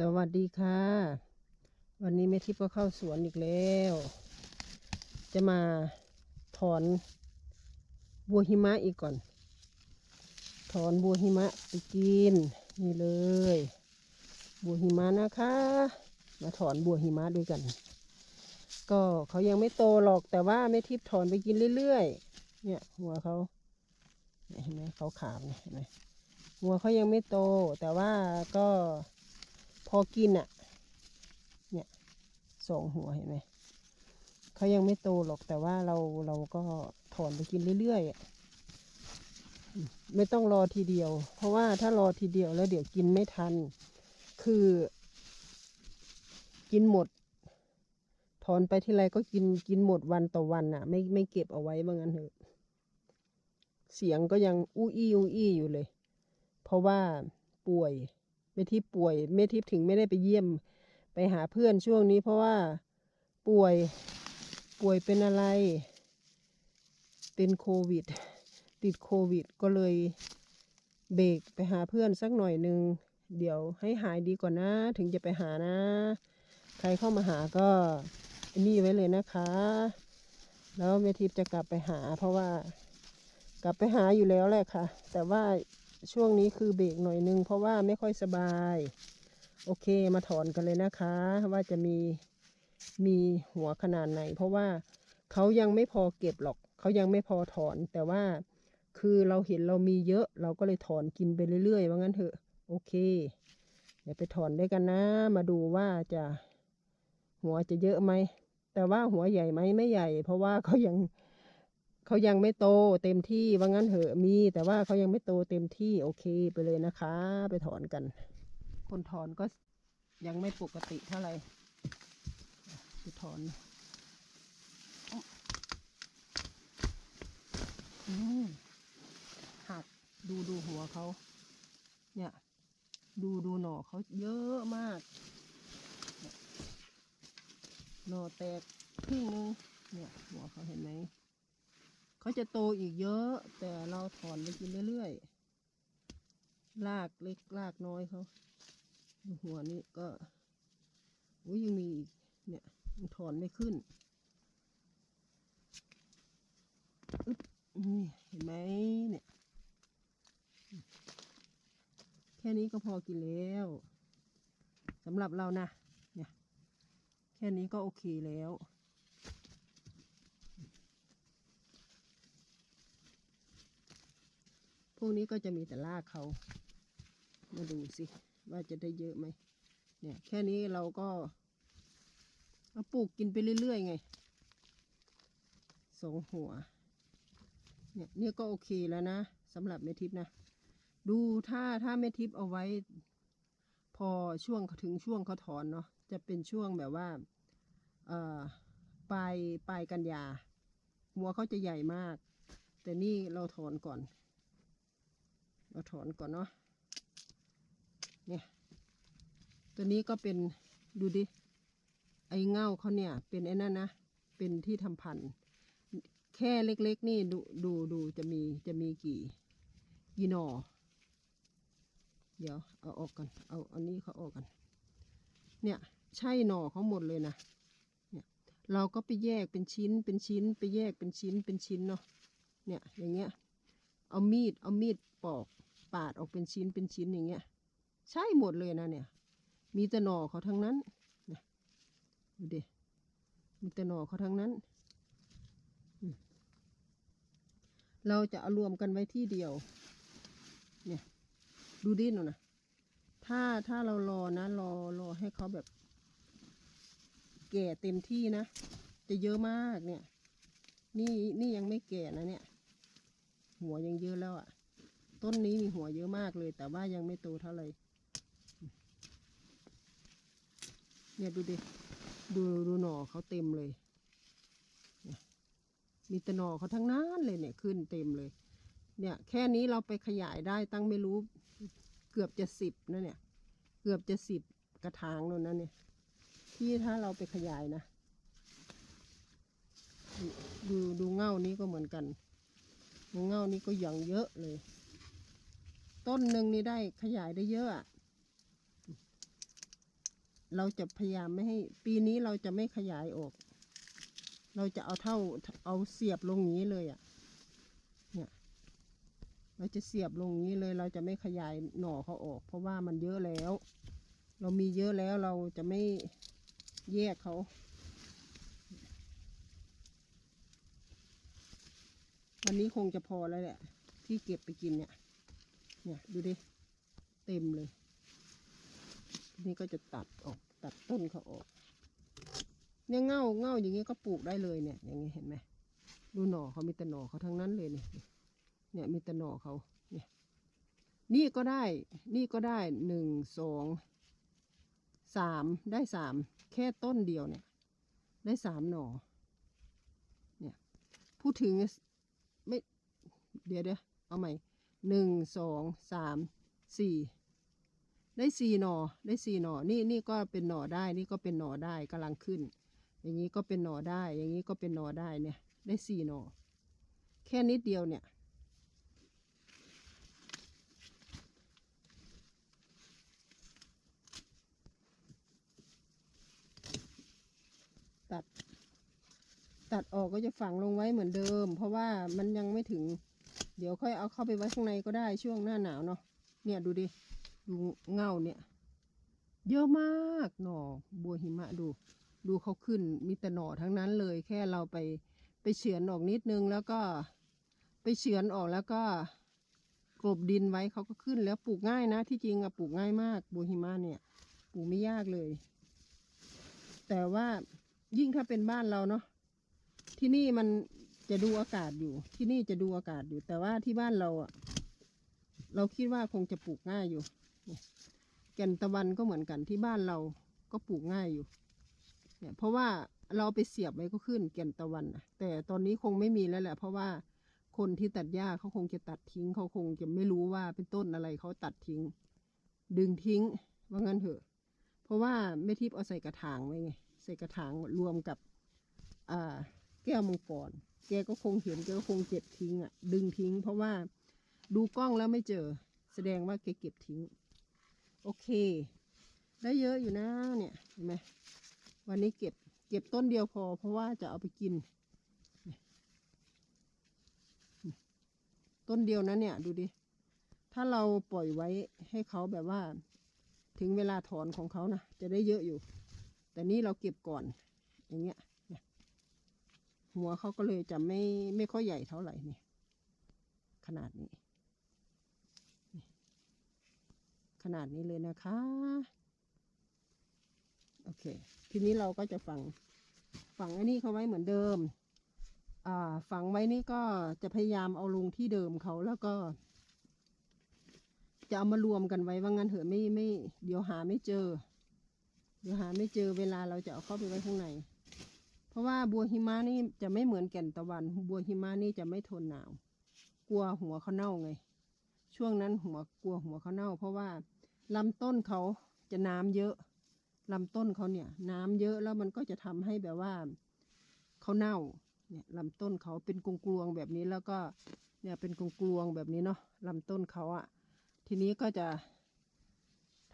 สวัสดีค่ะ วันนี้แม่ทิพย์ก็เข้าสวนอีกแล้ว จะมาถอนบัวหิมะอีกก่อน ถอนบัวหิมะไปกิน นี่เลย บัวหิมะนะคะ มาถอนบัวหิมะด้วยกัน ก็เขายังไม่โตหรอกแต่ว่าแม่ทิพย์ถอนไปกินเรื่อยๆ เนี่ยหัวเขาเห็นไหมเขาขาวเห็นไหมหัวเขายังไม่โตแต่ว่าก็ อกินอะ เนี่ยสองหัวเห็นไหมเขายังไม่โตหรอกแต่ว่าเราเราก็ถอนไปกินเรื่อยๆอะไม่ต้องรอทีเดียว เพราะว่าถ้ารอทีเดียวแล้วเดี๋ยวกินไม่ทัน คือ กินหมด ถอนไปทีไรก็กินกินหมดวันต่อวันอะ ไม่ไม่เก็บเอาไว้บ้างงั้นเถอะเสียงก็ยังอู้อี้อู้อี้อยู่เลย เพราะว่าป่วย เมทิพย์ป่วยเมทิพย์ถึงไม่ได้ไปเยี่ยม ไปหาเพื่อนช่วงนี้เพราะว่าป่วยป่วยเป็นอะไร เป็นโควิด ติดโควิด ก็เลยเบรกไปหาเพื่อนสักหน่อยหนึ่งเดี๋ยวให้หายดีก่อนนะ ถึงจะไปหานะ ใครเข้ามาหาก็นี่ไว้เลยนะคะ แล้วเมทิพจะกลับไปหาเพราะว่ากลับไปหาอยู่แล้วแหละค่ะ แต่ว่า ช่วงนี้คือเบรกหน่อยนึง เพราะว่าไม่ค่อยสบาย โอเคมาถอนกันเลยนะคะ ว่าจะมีมีหัวขนาดไหน เพราะว่าเขายังไม่พอเก็บหรอกเขายังไม่พอถอน แต่ว่าคือเราเห็นเรามีเยอะ เราก็เลยถอนกินไปเรื่อยๆว่างั้นเถอะโอเค เดี๋ยวไปถอนด้วยกันนะ มาดูว่าจะหัวจะเยอะไหมแต่ว่าหัวใหญ่ไหมไม่ใหญ่ เพราะว่าเขายัง เขายังไม่โตเต็มที่ว่างั้นเหอะมี แต่ว่าเขายังไม่โตเต็มที่โอเคไปเลยนะคะ ไปถอนกัน คนถอนก็ยังไม่ปกติเท่าไหร่ไปถอนหักดูดูหัวเขาเนี่ย ดูดูหน่อเขาเยอะมาก หน่อแตกครึ่งนึงเนี่ยหัวเขาเห็นไหม เขาจะโตอีกเยอะ แต่เราถอนไปกินเรื่อยๆรากเล็กรากน้อยเขาดูหัวนี่ก็อุ้ยยังมีอีกเนี่ยยังถอนไม่ขึ้นอึ๊บนี่เห็นไหมเนี่ย แค่นี้ก็พอกินแล้วสำหรับเรานะเนี่ย แค่นี้ก็โอเคแล้ว วกนี้ก็จะมีแต่รากเขา มาดูสิว่าจะได้เยอะไหม เนี่ยแค่นี้เราก็เอาปลูกกินไปเรื่อยๆไงสองหัว เนี่ยเนี่ยก็โอเคแล้วนะสำหรับเมทิพย์นะ ดูถ้าถ้าเมทิพย์เอาไว้ พอช่วงถึงช่วงเขาถอนเนาะจะเป็นช่วงแบบว่าเอ่อปลายปลายกันยา หัวเขาจะใหญ่มาก แต่นี่เราถอนก่อน เราถอนก่อนเนาะเนี่ยตัวนี้ก็เป็นดูดิ ไอเง่าเขาเนี่ย เป็นไอ้นั่นนะ เป็นที่ทำพันธุ์แค่เล็กๆ นี่ดูดูดูจะมีจะมีกี่กี่หนอเดี๋ยวเอาออกก่อนเอาอันนี้เขาออกกัน เนี่ยใช่หน่อเขาหมดเลยนะ เนี่ยเราก็ไปแยกเป็นชิ้นเป็นชิ้น ไปแยกเป็นชิ้นเป็นชิ้นเนาะ เนี่ยอย่างเงี้ย เอามีดเอามีดปอก ปาดออกเป็นชิ้นเป็นชิ้นอย่างเงี้ย ใช่หมดเลยนะเนี่ย มีแต่หน่อเขาทั้งนั้นนะดูดิมีแต่หน่อเขาทั้งนั้น เราจะเอารวมกันไว้ที่เดียว เนี่ย ดูดิหนูนะถ้าถ้าเรารอนะรอรอให้เขาแบบ แก่เต็มที่นะ จะเยอะมากเนี่ย นี่นี่ยังไม่แก่นะเนี่ย หัวยังเยอะแล้วอะ่ะ ต้นนี้มีหัวเยอะมากเลย แต่ว่ายังไม่โตเท่าไหร่เนี่ยดูดิดูดูหน่อเขาเต็มเลย มีแต่หน่อเขาทั้งนั้นเลยเนี่ยขึ้นเต็มเลย เนี่ยแค่นี้เราไปขยายได้ตั้งไม่รู้เกือบจะสิบนะเนี่ย เกือบจะสิบกระถางแล้วนะเนี่ย ที่ถ้าเราไปขยายนะดูดูดูเง่านี้ก็เหมือนกัน เง่านี้ก็อย่างเยอะเลย ต้นหนึ่งนี่ได้ขยายได้เยอะ เราจะพยายามไม่ให้ ปีนี้เราจะไม่ขยายออก เราจะเอาเท่าเอาเสียบลงนี้เลยอะ่ะ เนี่ย เราจะเสียบลงนี้เลย เราจะไม่ขยายหน่อเขาออก เพราะว่ามันเยอะแล้ว เรามีเยอะแล้วเราจะไม่แยกเขาวันนี้คงจะพอแล้วแหละที่เก็บไปกินเนี่ย เนี่ยดูดิ เต็มเลย นี่ก็จะตัดออก ตัดต้นเขาออก เนี่ยเง่าเง่าอย่างเงี้ก็ปลูกได้เลยเนี่ย อย่างเงี้เห็นไหมดูหน่อเขามีแต่หน่อเขาทั้งนั้นเลยเนี่ยเนี่ยมีแต่หน่อเขาเนี่ยนี่ก็ได้ นี่ก็ได้หนึ่งสองสามได้สามแค่ต้นเดียวเนี่ย ได้สามหน่อ เนี่ยพูดถึงไม่เดี๋ยวเดี๋ยวเอาใหม่ หนึ่งสองสามสี่ได้สี่หน่อได้สี่หน่อนี่นี่ก็เป็นหน่อได้นี่ก็เป็นหน่อได้กำลังขึ้น อย่างนี้ก็เป็นหน่อได้ อย่างนี้ก็เป็นหน่อได้เนี่ย ได้สี่หน่อแค่นิดเดียวเนี่ย ตัด ตัดออกก็จะฝังลงไว้เหมือนเดิม เพราะว่ามันยังไม่ถึง เดี๋ยวค่อยเอาเข้าไปไว้ข้างในก็ได้ช่วงหน้าหนาวเนาะเนี่ยดูดิดูเงาเนี่ย เยอะมากหน่อบัวหิมะดู ดูเขาขึ้นมีแต่หน่อทั้งนั้นเลย แค่เราไปไปเฉือนออกนิดนึงแล้วก็ไปเฉือนออกแล้วก็กลบดินไว้เขาก็ขึ้นแล้วปลูกง่ายนะ ที่จริงอะปลูกง่ายมากบัวหิมะเนี่ย ปลูกไม่ยากเลย แต่ว่ายิ่งถ้าเป็นบ้านเราเนาะที่นี่มัน จะดูอากาศอยู่ ที่นี่จะดูอากาศอยู่ แต่ว่าที่บ้านเราอะ เราคิดว่าคงจะปลูกง่ายอยู่เนี่ยแก่นตะวันก็เหมือนกันที่บ้านเราก็ปลูกง่ายอยู่ เนี่ย เพราะว่าเราไปเสียบไว้ก็ขึ้นแก่นตะวันนะแต่ตอนนี้คงไม่มีแล้วแหละ เพราะว่าคนที่ตัดหญ้าเขาคงจะตัดทิ้ง เขาคงจะไม่รู้ว่าเป็นต้นอะไรเขาตัดทิ้ง ดึงทิ้ง ว่างั้นเถอะ เพราะว่าแม่ทิพย์เอาใส่กระถางไว้ไง ใส่กระถางรวมกับ อ่า แก้วมังกรแกก็คงเห็นแกก็คงเก็บทิ้งอะ ดึงทิ้ง เพราะว่าดูกล้องแล้วไม่เจอ แสดงว่าแกเก็บทิ้ง โอเค ได้เยอะอยู่นะเนี่ยเห็นไหมวันนี้เก็บเก็บต้นเดียวพอ เพราะว่าจะเอาไปกิน ต้นเดียวนะเนี่ย ดูดิ ถ้าเราปล่อยไว้ให้เขาแบบว่า ถึงเวลาถอนของเขานะจะได้เยอะอยู่ แต่นี่เราเก็บก่อน อย่างเงี้ย หัวเขาก็เลยจะไม่ไม่ค่อยใหญ่เท่าไหร่นี่ขนาดนี้ ขนาดนี้เลยนะคะ โอเค ทีนี้เราก็จะฝังฝังไอ้นี่เขาไว้เหมือนเดิม อ่า ฝังไว้นี่ก็จะพยายามเอาลงที่เดิมเขาแล้วก็ จะเอามารวมกันไว้ว่างั้นเถอะไม่ไม่ เดี๋ยวหาไม่เจอ เดี๋ยวหาไม่เจอเวลาเราจะเอาเข้าไปไว้ข้างใน เพราะว่าบัวหิมะนี่จะไม่เหมือนแก่นตะวัน บัวหิมะนี่จะไม่ทนหนาว กลัวหัวเขาเน่าไง ช่วงนั้นหัวกลัวหัวเขาเน่า เพราะว่าลำต้นเขาจะน้ำเยอะลำต้นเขาเนี่ย น้ำเยอะแล้วมันก็จะทำให้แบบว่าเขาเน่า เนี่ยลำต้นเขาเป็นกลวงแบบนี้แล้วก็เนี่ยเป็นกลวงแบบนี้เนาะลำต้นเขาอะทีนี้ก็จะ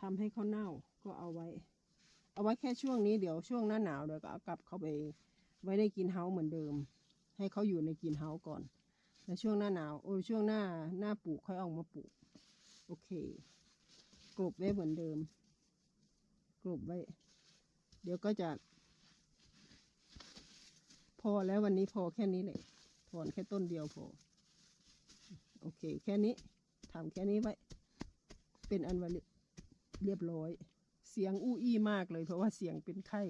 ทำให้เขาเน่าก็เอาไว้ เอาไว้แค่ช่วงนี้เดี๋ยวช่วงหน้าหนาวเดี๋ยวก็เอากลับเข้าไป ไว้ในกินเฮาเหมือนเดิม ให้เขาอยู่ในกินเฮาก่อน แล้วช่วงหน้าหนาวโอ้ช่วงหน้าหน้าปลูกค่อยเออกมาปลูก โอเค กลบไว้เหมือนเดิม กลบไว้ เดี๋ยวก็จะ พอแล้ววันนี้พอแค่นี้เลยถอนแค่ต้นเดียวพอ โอเค แค่นี้ทำแค่นี้ไว้ เป็นอันว่าเรียบร้อย เสียงอู้อี้มากเลยเพราะว่าเสียงเป็นไข้